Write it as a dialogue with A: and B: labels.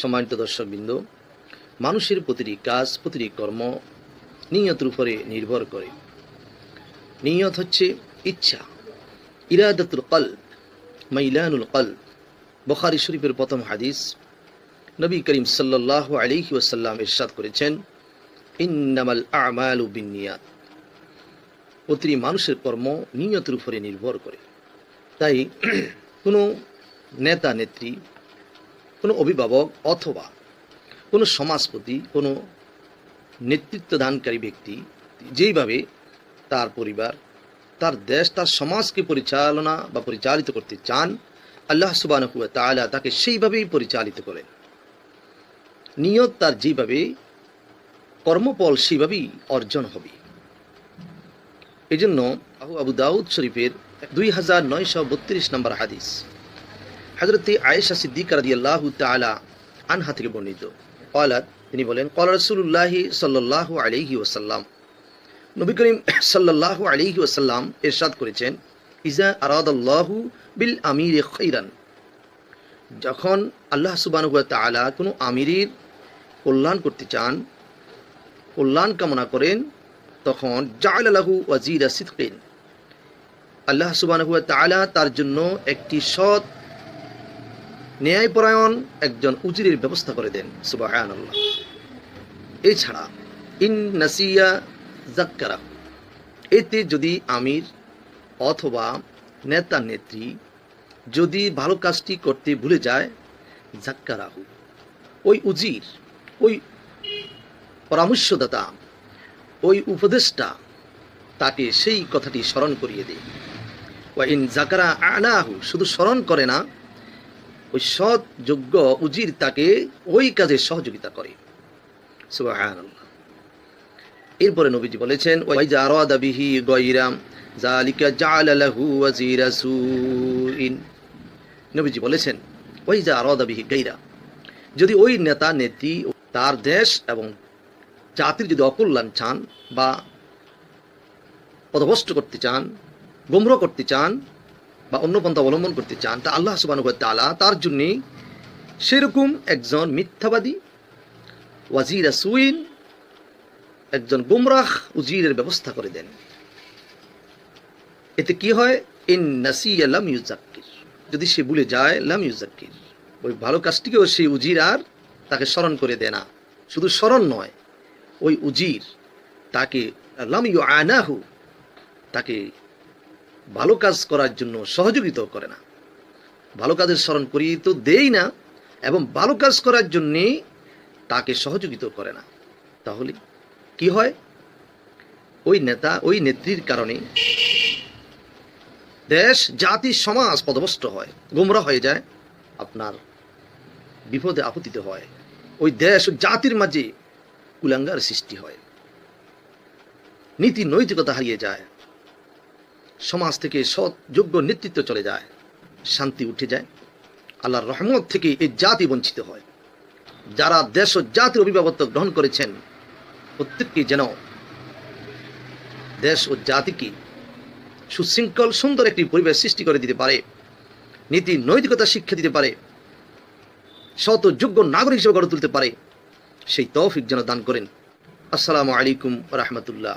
A: সম্মানিত দর্শকবৃন্দ, মানুষের প্রতিটি কাজ, প্রতিটি কর্ম নিয়তের উপরে নির্ভর করে। নিয়ত হচ্ছে ইচ্ছা, ইরাদাতুল কল মাইলানুল কল বখারি শরীফের প্রথম হাদিস নবী করিম সাল্লাহ আলিহি ওয়াসাল্লাম ইরশাদ করেছেন, ইন্নামাল আমালু বিনিয়াত প্রতিটি মানুষের কর্ম নিয়তের উপরে নির্ভর করে। তাই কোনো নেতা, নেত্রী কোনো অভিভাবক অথবা কোনো সমাজপতি, কোনো নেতৃত্ব দানকারী ব্যক্তি যেইভাবে তার পরিবার, তার দেশ, তার সমাজকে পরিচালনা বা পরিচালিত করতে চান, আল্লাহ সুবাহ তালা তাকে সেইভাবেই পরিচালিত করেন। নিয়ত তার যেভাবে কর্মফল সেইভাবেই অর্জন হবে। এই জন্য আবু আবু দাউদ শরীফের দুই হাজার নয়শো বত্রিশ নম্বর হাদিস হজরত আয়েশা সিদ্দিক রাদি আল্লাহ তালা আনহা থেকে বর্ণিত। কলাত তিনি বলেন কল রসুল্লাহি সাল্লাহ আলহি ওসাল্লাম নবী করিম সাল্লাহ আলহি ওসাল্লাম এরশাদ করেছেন, ইজা আরাদাল্লাহু বিল আমির খৈরান। যখন আল্লাহ সুবান তালা কোনো আমিরের কল্যাণ করতে চান, কল্যাণ কামনা করেন, তখন জাল আলাহু ওয়াজির সিদ্দিন আল্লাহ সুবান তালা তার জন্য একটি সৎ ন্যায়পরায়ণ একজন উজিরের ব্যবস্থা করে দেন আল্লাহ এছাড়া ইন নাসিয়া জাক্কারা এতে যদি আমির অথবা নেতা নেত্রী যদি ভালো কাজটি করতে ভুলে যায় জাক্কারাহু ওই উজির, ওই পরামর্শদাতা, ওই উপদেষ্টা, তাকে সেই কথাটি স্মরণ করিয়ে দেয়। ওয়া ইন জাকারা আনাহু, শুধু স্মরণ করে না ওই সৎ, যোগ্য উজির তাকে ওই কাজে সহযোগিতা করে। এরপরে নবীজি বলেছেন নবীজি বলেছেন, ওয়াইজা আরাদা বিহি গায়রা, যদি ওই নেতা, নেত্রী তার দেশ এবং জাতির যদি অকল্যাণ চান বা পদভষ্ট করতে চান, গুমরা করতে চান বা অন্য পন্থা অবলম্বন করতে চান, তা আল্লাহ সুবাহ তালা তার জন্যে সেরকম একজন মিথ্যাবাদী, ওয়াজির সুইন, একজন গুমরাহ উজিরের ব্যবস্থা করে দেন। এতে কি হয়? ইন নাসিয়া লাম ইউজাক্কির যদি সে ভুলে যায়, লাম ইউজাক্কির ওই ভালো কাজটিকেও সেই উজির আর তাকে স্মরণ করে দেয় না। শুধু স্মরণ নয়, ওই উজির তাকে, লাম ইউ আনাহু তাকে ভালো কাজ করার জন্য সহযোগিতাও করে না। ভালো কাজের স্মরণ করিয়ে তো দেই না এবং ভালো কাজ করার জন্যে তাকে সহযোগিতাও করে না। তাহলে কি হয়? ওই নেতা, ওই নেত্রীর কারণে দেশ, জাতি, সমাজ পদভষ্ট হয়, গোমরা হয়ে যায়, আপনার বিপদে আপত্তিতে হয়। ওই দেশ জাতির মাঝে কুলাঙ্গার সৃষ্টি হয়। নীতি, নৈতিকতা হারিয়ে যায়। সমাজ থেকে সৎ, যোগ্য নেতৃত্ব চলে যায়। শান্তি উঠে যায়। আল্লাহর রহমত থেকে এই জাতি বঞ্চিত হয়। যারা দেশ ও জাতির অভিভাবকত্ব গ্রহণ করেছেন, প্রত্যেককে যেন দেশ ও জাতিকে সুশৃঙ্খল, সুন্দর একটি পরিবেশ সৃষ্টি করে দিতে পারে, নীতি নৈতিকতা শিক্ষা দিতে পারে শত যোগ্য নাগরিক হিসেবে গড়ে তুলতে পারে, সেই তৌফিক যেন দান করেন। আসসালামু আলাইকুম রহমতুল্লাহ।